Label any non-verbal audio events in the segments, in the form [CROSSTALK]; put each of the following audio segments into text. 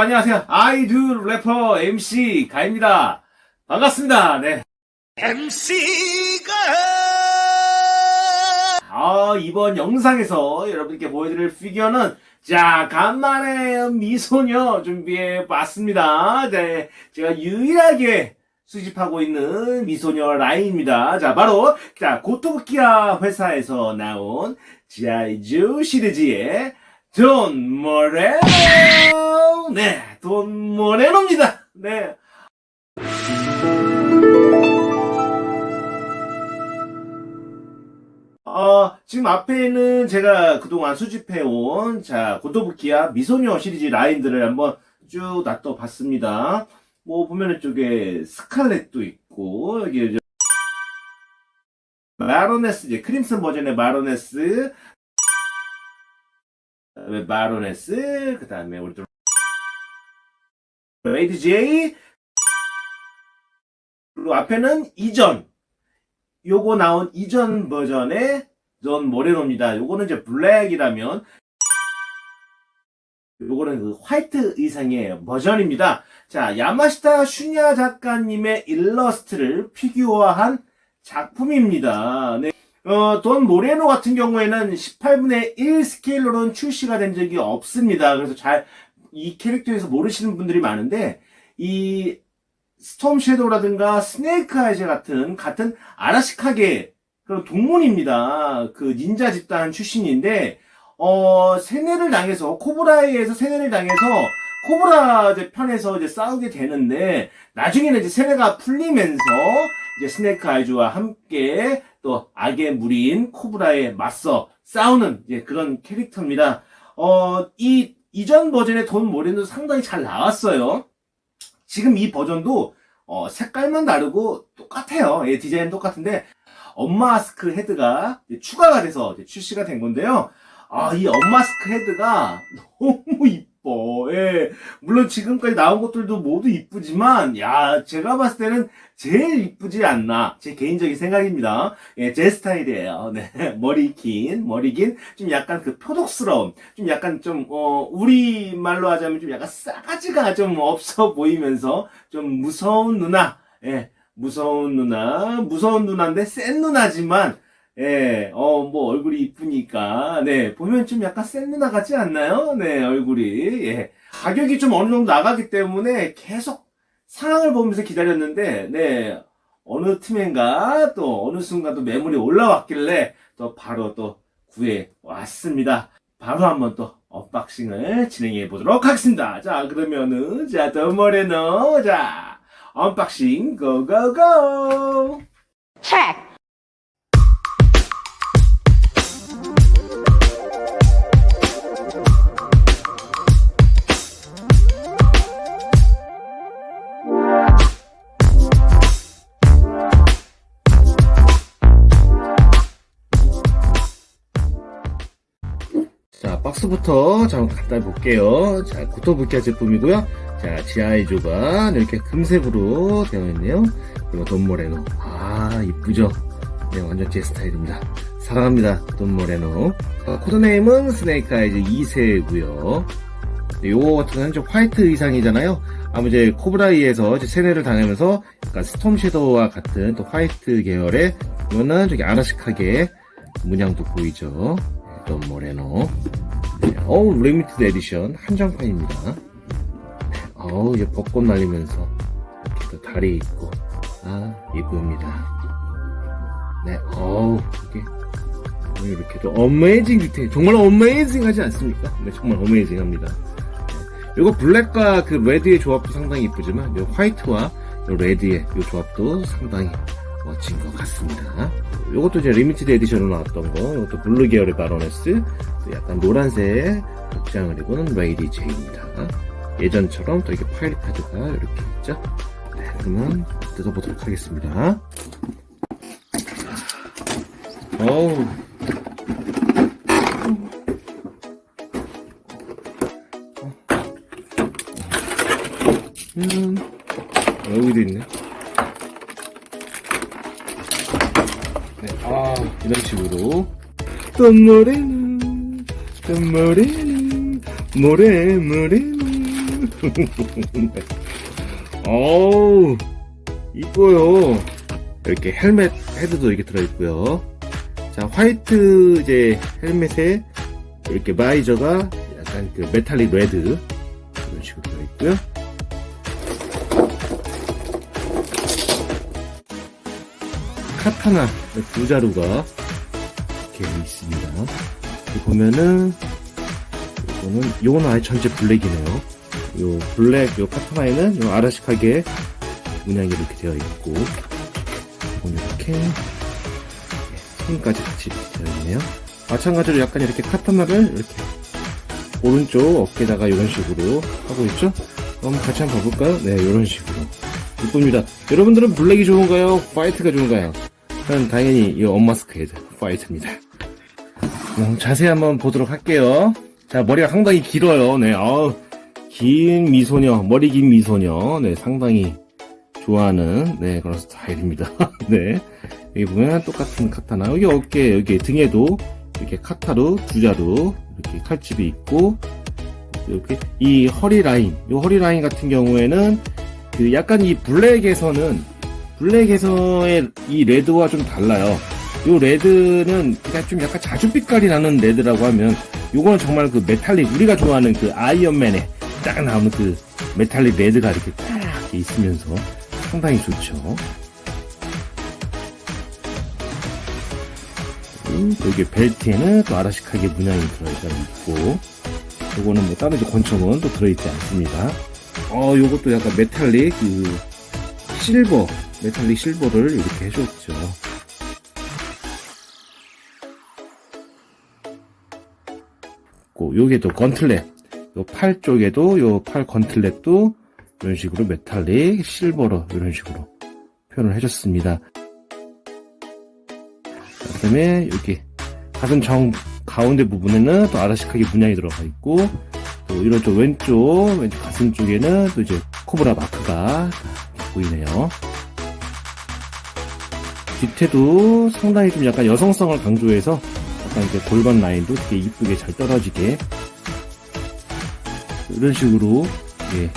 안녕하세요. 아이돌 래퍼 MC 가입니다. 반갑습니다. 네. MC가 아, 이번 영상에서 여러분께 보여드릴 피규어는 자, 간만에 미소녀 준비해 봤습니다. 네. 제가 유일하게 수집하고 있는 미소녀 라인입니다. 자, 바로, 자, 고토부키아 회사에서 나온 지아이주 시리즈의 돈 모레노! 네, 돈 모레노입니다. 네. 어, 지금 앞에는 제가 그동안 수집해온, 자, 고토부키야 미소녀 시리즈 라인들을 한번 쭉 놔둬봤습니다. 뭐, 보면 이쪽에 스칼렛도 있고, 여기 이제 마로네스, 이제 크림슨 버전의 마로네스, 그 다음에 마로네스, 그 다음에 우리 또 레이드 제이, 그리고 앞에는 이전, 요거 나온 이전 버전의 존 모레노입니다. 요거는 이제 블랙이라면 요거는 그 화이트 의상의 버전입니다. 자, 야마시타 슈냐 작가님의 일러스트를 피규어화한 작품입니다. 네. 어, 돈 모레노 같은 경우에는 18분의 1 스케일로는 출시가 된 적이 없습니다. 그래서 잘, 이 캐릭터에서 모르시는 분들이 많은데, 이 스톰 섀도우라든가 스네이크 아이즈 같은 같은 아라시카게 그런 동문입니다. 그 닌자 집단 출신인데 어 세뇌를 당해서 코브라에서 세뇌를 당해서 코브라 편에서 이제 싸우게 되는데 나중에는 이제 세뇌가 풀리면서 이제 스네이크 아이즈와 함께 또 악의 무리인 코브라에 맞서 싸우는 이제 그런 캐릭터입니다. 어 이 이전 버전의 돈 모레는 상당히 잘 나왔어요. 지금 이 버전도 어, 색깔만 다르고 똑같아요. 예, 디자인 똑같은데 엄마스크 헤드가 추가가 돼서 출시가 된 건데요. 아, 이 엄마스크 헤드가 [LAUGHS] 너무 이뻐. 예. 물론 지금까지 나온 것들도 모두 이쁘지만, 야, 제가 봤을 때는 제일 이쁘지 않나. 제 개인적인 생각입니다. 예, 제 스타일이에요. [LAUGHS] 네. 머리 긴, 머리 긴, 좀 약간 그 표독스러움, 좀 약간 좀, 어, 우리말로 하자면 좀 약간 싸가지가 좀 없어 보이면서 좀 무서운 누나. 예. 무서운 누나, 무서운 누나인데 센 누나지만, 예, 어, 뭐, 얼굴이 이쁘니까, 네, 보면 좀 약간 센 누나 같지 않나요? 네, 얼굴이, 예. 가격이 좀 어느 정도 나가기 때문에 계속 상황을 보면서 기다렸는데, 네, 어느 틈엔가 또 어느 순간 또 매물이 올라왔길래 또 바로 또 구해 왔습니다. 바로 한번 또 언박싱을 진행해 보도록 하겠습니다. 자, 그러면은, 자, 더머레너, 자, 언박싱, 고고고! 자, 박스부터 잠깐 간단히 볼게요. 자, 고토부키아 제품이고요. 자, 지아이조가 이렇게 금색으로 되어 있네요. 그리고 돈모레노. 아, 이쁘죠? 네, 완전 제 스타일입니다. 사랑합니다. 돈모레노. 어, 코드네임은 스네이크 아이즈 2세고요. 네, 요거 같은 경우는 좀 화이트 의상이잖아요. 아무 이제 코브라이에서 이제 세뇌를 당하면서 약간 스톰 섀도우와 같은 또 화이트 계열의 이거는 저기 아라식하게 문양도 보이죠. 네, 돈 모레노. 네, 어우 리미티드 에디션 한정판입니다. 네, 어우 이제 벚꽃 날리면서 이렇게 또 달이 있고 아 이쁩니다. 네, 어우 이게 이렇게 또 어메이징 디테일 정말 어메이징 하지 않습니까? 네 정말 어메이징 합니다. 이거 블랙과 그 레드의 조합도 상당히 이쁘지만 이 화이트와 이 레드의 이 조합도 상당히 멋진 것 같습니다. 이것도 이제 리미티드 에디션으로 나왔던 거, 이것도 블루 계열의 바로네스, 또 약간 노란색 복장을 입은 레이디 제이입니다. 예전처럼 또 이렇게 파일 카드가 이렇게 있죠. 네, 그러면 뜯어보도록 하겠습니다. 어우. 음, 여기도 있네. 네, 아, 이런 식으로. 또 모래는, 또 모래는, 모래, 모래는. 어우, 이뻐요. 이렇게 헬멧 헤드도 이렇게 들어있고요. 자, 화이트 이제 헬멧에 이렇게 마이저가 약간 그 메탈릭 레드 이런 식으로 들어있고요. 카타나 두 자루가 이렇게 있습니다. 보면은 이거는 요거는 아예 전체 블랙이네요. 요 블랙 요 카타나에는 요 아라식하게 문양이 이렇게 되어 있고 이렇게 손까지 같이 되어 있네요. 마찬가지로 약간 이렇게 카타나를 이렇게 오른쪽 어깨다가 이런 식으로 하고 있죠. 그럼 같이 한번 봐볼까요? 네, 이런 식으로 이쁩니다. 여러분들은 블랙이 좋은가요? 화이트가 좋은가요? 저는 당연히 이 엄마스크 헤드 [LAUGHS] 화이트입니다. 음, 자세히 한번 보도록 할게요. 자, 머리가 상당히 길어요. 네, 아우, 긴 미소녀, 머리 긴 미소녀. 네, 상당히 좋아하는, 네, 그런 스타일입니다. [LAUGHS] 네. 여기 보면 똑같은 카타나. 여기 어깨, 여기 등에도 이렇게 카타로 두 자루, 이렇게 칼집이 있고, 이렇게 이 허리 라인, 이 허리 라인 같은 경우에는 그 약간 이 블랙에서는, 블랙에서의 이 레드와 좀 달라요. 요 레드는 그냥 좀 약간 자주빛깔이 나는 레드라고 하면 요거는 정말 그 메탈릭 우리가 좋아하는 그 아이언맨에 딱 나오는 그 메탈릭 레드가 이렇게 딱 이렇게 있으면서 상당히 좋죠. 음, 여기 벨트에는 또 아라식하게 문양이 들어있다 있고 요거는 뭐 다른 권총은 또 들어있지 않습니다. 어 요것도 약간 메탈릭 그 실버 메탈릭 실버를 이렇게 해줬죠. 있고 요게도 건틀렛. 요 팔 쪽에도 요 팔 건틀렛도 이런 식으로 메탈릭 실버로 이런 식으로 표현을 해줬습니다. 그 다음에 여기 가슴 정 가운데 부분에는 또 아라식하게 문양이 들어가 있고 또 이런 쪽 왼쪽 왼쪽 가슴 쪽에는 또 이제 코브라 마크가 보이네요. 뒤태도 상당히 좀 약간 여성성을 강조해서 약간 이제 골반 라인도 되게 이쁘게 잘 떨어지게 이런 식으로 예,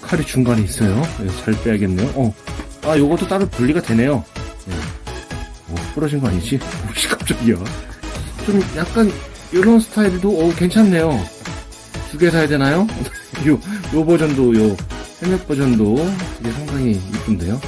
칼이 중간에 있어요. 예, 잘 빼야겠네요. 어, 아 요것도 따로 분리가 되네요. 예. 어, 부러진 거 아니지? [LAUGHS] 혹시 깜짝이야. 좀 약간 이런 스타일도 어, 괜찮네요. 두 개 사야 되나요? [LAUGHS] 요, 요 버전도 요 헬멧 버전도 되게 상당히 이쁜데요.